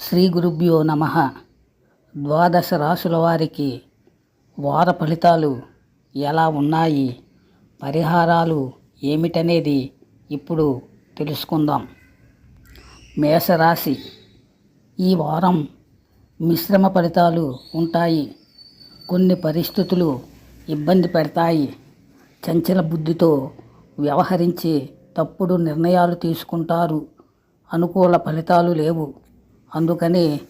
శ్రీ గురుభ్యో నమ. ద్వాదశ రాశుల వారికి వార ఫలితాలు ఎలా ఉన్నాయి? పరిహారాలు ఏమిటనేది ఇప్పుడు తెలుసుకుందాం. మేషరాశి ఈ వారం మిశ్రమ ఫలితాలు ఉంటాయి. కొన్ని పరిస్థితులు ఇబ్బంది పెడతాయి. చంచల బుద్ధితో వ్యవహరించి తప్పుడు నిర్ణయాలు తీసుకుంటారు. అనుకూల ఫలితాలు లేవు. అందుకని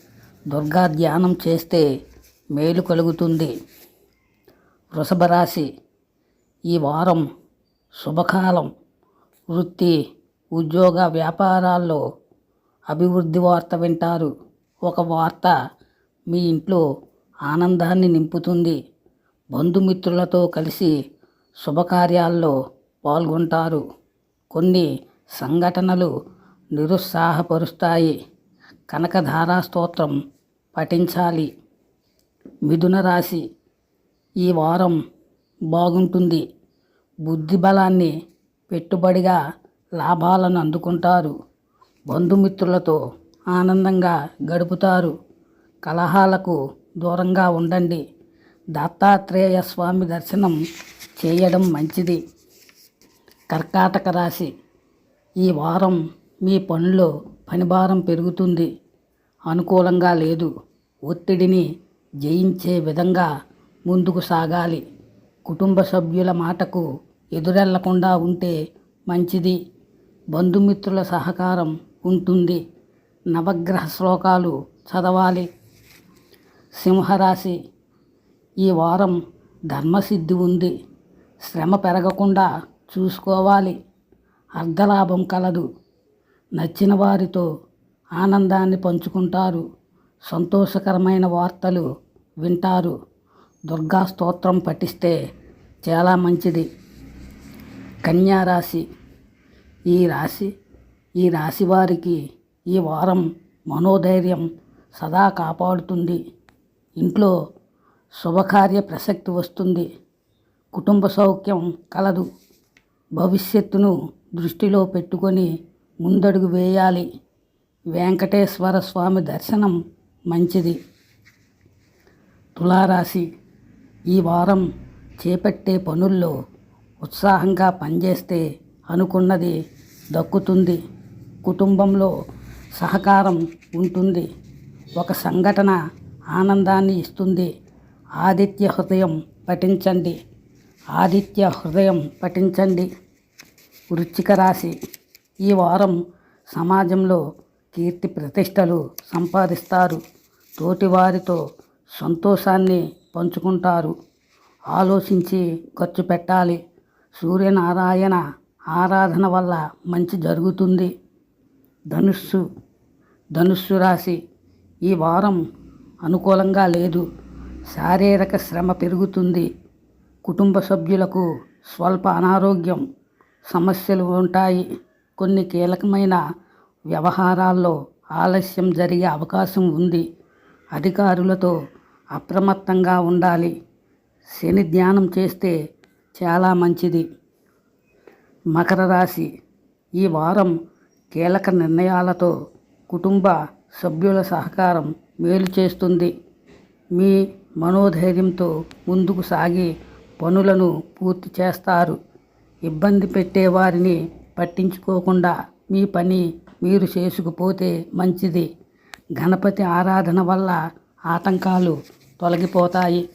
దుర్గా ధ్యానం చేస్తే మేలు కలుగుతుంది. వృషభరాశి ఈ వారం శుభకాలం. వృత్తి ఉద్యోగ వ్యాపారాల్లో అభివృద్ధి వార్త వింటారు. ఒక వార్త మీ ఇంట్లో ఆనందాన్ని నింపుతుంది. బంధుమిత్రులతో కలిసి శుభకార్యాల్లో పాల్గొంటారు. కొన్ని సంఘటనలు నిరుత్సాహపరుస్తాయి. కనకధారా స్తోత్రం పఠించాలి. మిథున రాశి ఈ వారం బాగుంటుంది. బుద్ధి బలాన్ని పెట్టుబడిగా లాభాలను అందుకుంటారు. బంధుమిత్రులతో ఆనందంగా గడుపుతారు. కలహాలకు దూరంగా ఉండండి. దత్తాత్రేయ స్వామి దర్శనం చేయడం మంచిది. కర్కాటక రాశి ఈ వారం మీ పనులు పనిభారం పెరుగుతుంది. అనుకూలంగా లేదు. ఒత్తిడిని జయించే విధంగా ముందుకు సాగాలి. కుటుంబ సభ్యుల మాటకు ఎదురెళ్ళకుండా ఉంటే మంచిది. బంధుమిత్రుల సహకారం ఉంటుంది. నవగ్రహ శ్లోకాలు చదవాలి. సింహరాశి. ఈ వారం ధర్మసిద్ధి ఉంది. శ్రమ పెరగకుండా చూసుకోవాలి. అర్ధలాభం కలదు. నచ్చిన వారితో ఆనందాన్ని పంచుకుంటారు. సంతోషకరమైన వార్తలు వింటారు. దుర్గా స్తోత్రం పఠిస్తే చాలా మంచిది. కన్యా రాశి. ఈ రాశి ఈ రాశి వారికి ఈ వారం మనోధైర్యం సదా కాపాడుతుంది. ఇంట్లో శుభకార్య ప్రసక్తి వస్తుంది. కుటుంబ సౌఖ్యం కలదు. భవిష్యత్తును దృష్టిలో పెట్టుకొని ముందడుగు వేయాలి. వెంకటేశ్వర స్వామి దర్శనం మంచిది. తులారాశి ఈ వారం చేపట్టే పనుల్లో ఉత్సాహంగా పనిచేస్తే అనుకున్నది దక్కుతుంది. కుటుంబంలో సహకారం ఉంటుంది. ఒక సంఘటన ఆనందాన్ని ఇస్తుంది. ఆదిత్య హృదయం పఠించండి. ఆదిత్య హృదయం పఠించండి. వృచ్చిక రాశి ఈ వారం సమాజంలో కీర్తి ప్రతిష్టలు సంపాదిస్తారు. తోటివారితో సంతోషాన్ని పంచుకుంటారు. ఆలోచించి ఖర్చు పెట్టాలి. సూర్యనారాయణ ఆరాధన వల్ల మంచి జరుగుతుంది. ధనుస్సు ధనుస్సు రాశి ఈ వారం అనుకూలంగా లేదు. శారీరక శ్రమ పెరుగుతుంది. కుటుంబ సభ్యులకు స్వల్ప అనారోగ్యం సమస్యలు ఉంటాయి. కొన్ని కీలకమైన వ్యవహారాల్లో ఆలస్యం జరిగే అవకాశం ఉంది. అధికారులతో అప్రమత్తంగా ఉండాలి. శని ధ్యానం చేస్తే చాలా మంచిది. మకర రాశి ఈ వారం కీలక నిర్ణయాలతో కుటుంబ సభ్యుల సహకారం మేలు చేస్తుంది. మీ మనోధైర్యంతో ముందుకు సాగి పనులను పూర్తి చేస్తారు. ఇబ్బంది పెట్టేవారిని పట్టించుకోకుండా మీ పని మీరు చేసుకుపోతే మంచిది. గణపతి ఆరాధన వల్ల ఆటంకాలు తొలగిపోతాయి.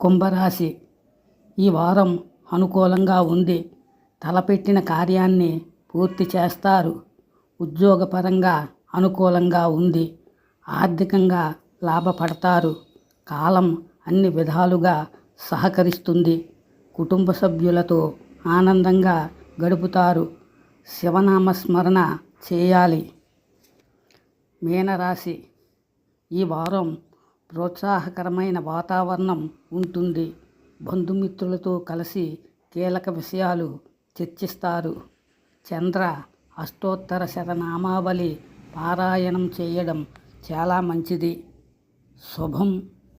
కుంభరాశి. ఈ వారం అనుకూలంగా ఉంది. తలపెట్టిన కార్యాన్ని పూర్తి చేస్తారు. ఉద్యోగపరంగా అనుకూలంగా ఉంది. ఆర్థికంగా లాభపడతారు. కాలం అన్ని విధాలుగా సహకరిస్తుంది. కుటుంబ సభ్యులతో ఆనందంగా గడుపుతారు. శివనామస్మరణ చేయాలి. మీనరాశి ఈ వారం ప్రోత్సాహకరమైన వాతావరణం ఉంటుంది. బంధుమిత్రులతో కలిసి కీలక విషయాలు చర్చిస్తారు. చంద్ర అష్టోత్తర శతనామావళి పారాయణం చేయడం చాలా మంచిది. శుభం.